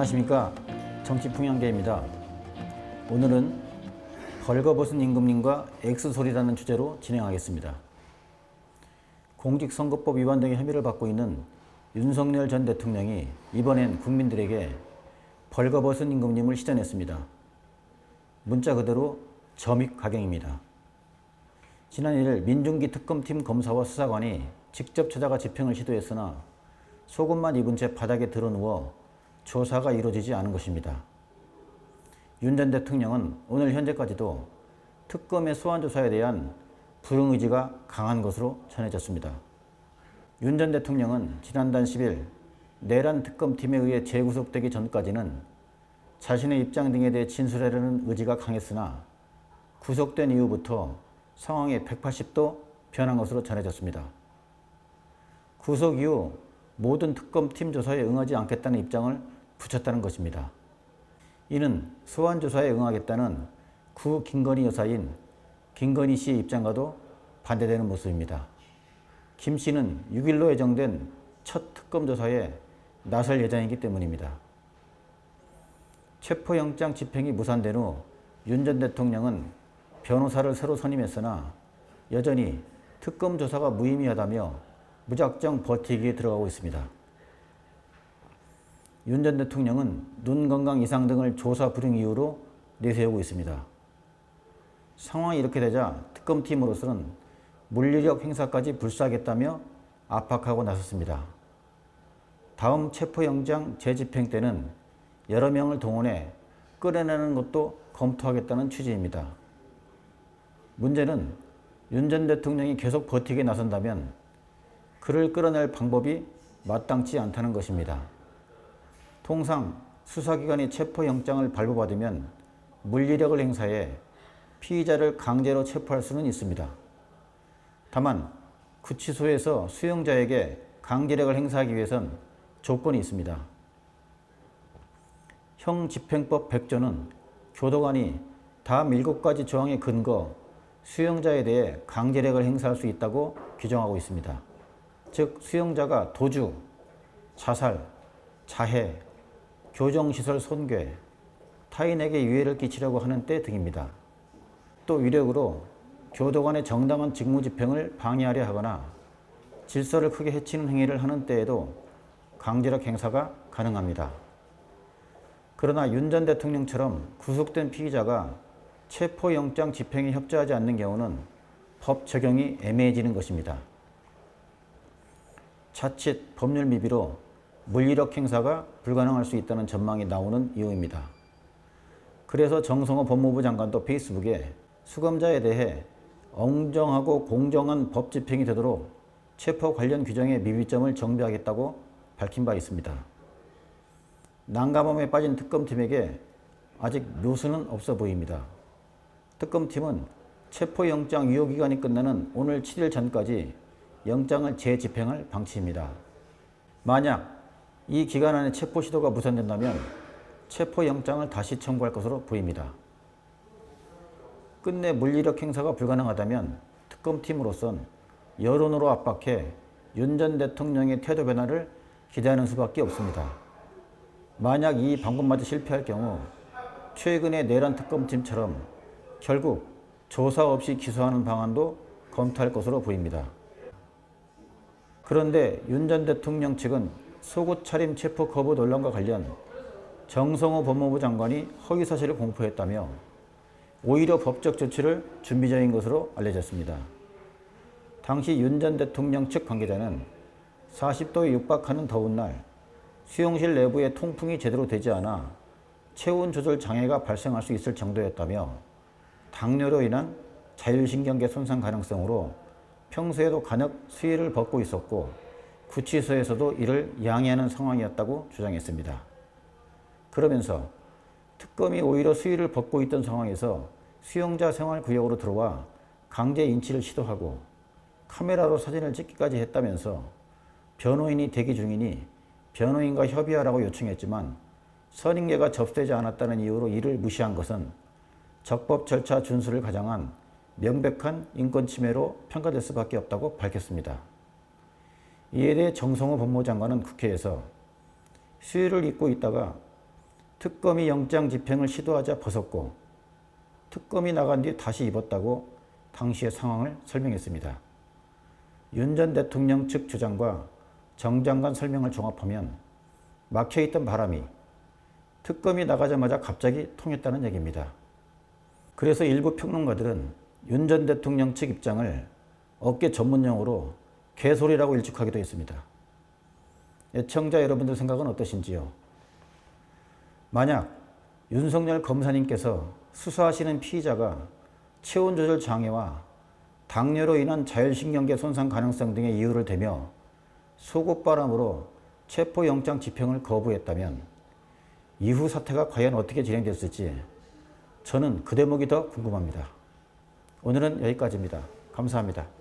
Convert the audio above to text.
안녕하십니까 정치풍향계입니다. 오늘은 벌거벗은 임금님과 X소리라는 주제로 진행하겠습니다. 공직선거법 위반 등의 혐의를 받고 있는 윤석열 전 대통령이 이번엔 국민들에게 벌거벗은 임금님을 시전했습니다. 문자 그대로 점입 가경입니다. 지난 1일 민중기 특검팀 검사와 수사관이 직접 찾아가 집행을 시도했으나 속옷만 입은 채 바닥에 드러누워 조사가 이루어지지 않은 것입니다. 윤 전 대통령은 오늘 현재까지도 특검의 소환 조사에 대한 불응 의지가 강한 것으로 전해졌습니다. 윤 전 대통령은 지난달 10일 내란 특검팀에 의해 재구속되기 전까지는 자신의 입장 등에 대해 진술하려는 의지가 강했으나 구속된 이후부터 상황이 180도 변한 것으로 전해졌습니다. 구속 이후 모든 특검팀 조사에 응하지 않겠다는 입장을 붙였다는 것입니다. 이는 소환 조사에 응하겠다는 구 김건희 여사인 김건희 씨의 입장과도 반대되는 모습입니다. 김 씨는 6일로 예정된 첫 특검 조사에 나설 예정이기 때문입니다. 체포영장 집행이 무산된 후 윤 전 대통령은 변호사를 새로 선임했으나 여전히 특검 조사가 무의미하다며 무작정 버티기에 들어가고 있습니다. 윤 전 대통령은 눈 건강 이상 등을 조사 불응 이유로 내세우고 있습니다. 상황이 이렇게 되자 특검팀으로서는 물리력 행사까지 불사하겠다며 압박하고 나섰습니다. 다음 체포영장 재집행 때는 여러 명을 동원해 끌어내는 것도 검토하겠다는 취지입니다. 문제는 윤 전 대통령이 계속 버티게 나선다면 그를 끌어낼 방법이 마땅치 않다는 것입니다. 통상 수사기관이 체포영장을 발부받으면 물리력을 행사해 피의자를 강제로 체포할 수는 있습니다. 다만 구치소에서 수용자에게 강제력을 행사하기 위해선 조건이 있습니다. 형집행법 100조는 교도관이 다음 7가지 조항에 근거 수용자에 대해 강제력을 행사할 수 있다고 규정하고 있습니다. 즉 수용자가 도주, 자살, 자해, 교정시설 손괴, 타인에게 유해를 끼치려고 하는 때 등입니다. 또 위력으로 교도관의 정당한 직무집행을 방해하려 하거나 질서를 크게 해치는 행위를 하는 때에도 강제력 행사가 가능합니다. 그러나 윤 전 대통령처럼 구속된 피의자가 체포영장 집행에 협조하지 않는 경우는 법 적용이 애매해지는 것입니다. 자칫 법률 미비로 물리력 행사가 불가능할 수 있다는 전망이 나오는 이유입니다. 그래서 정성호 법무부 장관도 페이스북에 수감자에 대해 엉정하고 공정한 법 집행이 되도록 체포 관련 규정의 미비점을 정비하겠다고 밝힌 바 있습니다. 난감함에 빠진 특검팀에게 아직 묘수는 없어 보입니다. 특검팀은 체포영장 유효기간이 끝나는 오늘 7일 전까지 영장을 재집행할 방침입니다. 만약 이 기간 안에 체포 시도가 무산된다면 체포 영장을 다시 청구할 것으로 보입니다. 끝내 물리력 행사가 불가능하다면 특검팀으로선 여론으로 압박해 윤 전 대통령의 태도 변화를 기대하는 수밖에 없습니다. 만약 이 방법마저 실패할 경우 최근의 내란 특검팀처럼 결국 조사 없이 기소하는 방안도 검토할 것으로 보입니다. 그런데 윤 전 대통령 측은 속옷 차림 체포 거부 논란과 관련 정성호 법무부 장관이 허위 사실을 공포했다며 오히려 법적 조치를 준비 중인 것으로 알려졌습니다. 당시 윤 전 대통령 측 관계자는 40도에 육박하는 더운 날 수용실 내부에 통풍이 제대로 되지 않아 체온 조절 장애가 발생할 수 있을 정도였다며 당뇨로 인한 자율신경계 손상 가능성으로 평소에도 간혹 수의를 벗고 있었고 구치소에서도 이를 양해하는 상황이었다고 주장했습니다. 그러면서 특검이 오히려 수의를 벗고 있던 상황에서 수용자 생활 구역으로 들어와 강제 인치를 시도하고 카메라로 사진을 찍기까지 했다면서 변호인이 대기 중이니 변호인과 협의하라고 요청했지만 선임계가 접수되지 않았다는 이유로 이를 무시한 것은 적법 절차 준수를 가장한 명백한 인권 침해로 평가될 수밖에 없다고 밝혔습니다. 이에 대해 정성호 법무부 장관은 국회에서 수의를 입고 있다가 특검이 영장 집행을 시도하자 벗었고 특검이 나간 뒤 다시 입었다고 당시의 상황을 설명했습니다. 윤 전 대통령 측 주장과 정 장관 설명을 종합하면 막혀있던 바람이 특검이 나가자마자 갑자기 통했다는 얘기입니다. 그래서 일부 평론가들은 윤 전 대통령 측 입장을 업계 전문용어로 개소리라고 일축하기도 했습니다. 애청자 여러분들 생각은 어떠신지요? 만약 윤석열 검사님께서 수사하시는 피의자가 체온 조절 장애와 당뇨로 인한 자율신경계 손상 가능성 등의 이유를 대며 속옷바람으로 체포영장 집행을 거부했다면 이후 사태가 과연 어떻게 진행됐을지 저는 그 대목이 더 궁금합니다. 오늘은 여기까지입니다. 감사합니다.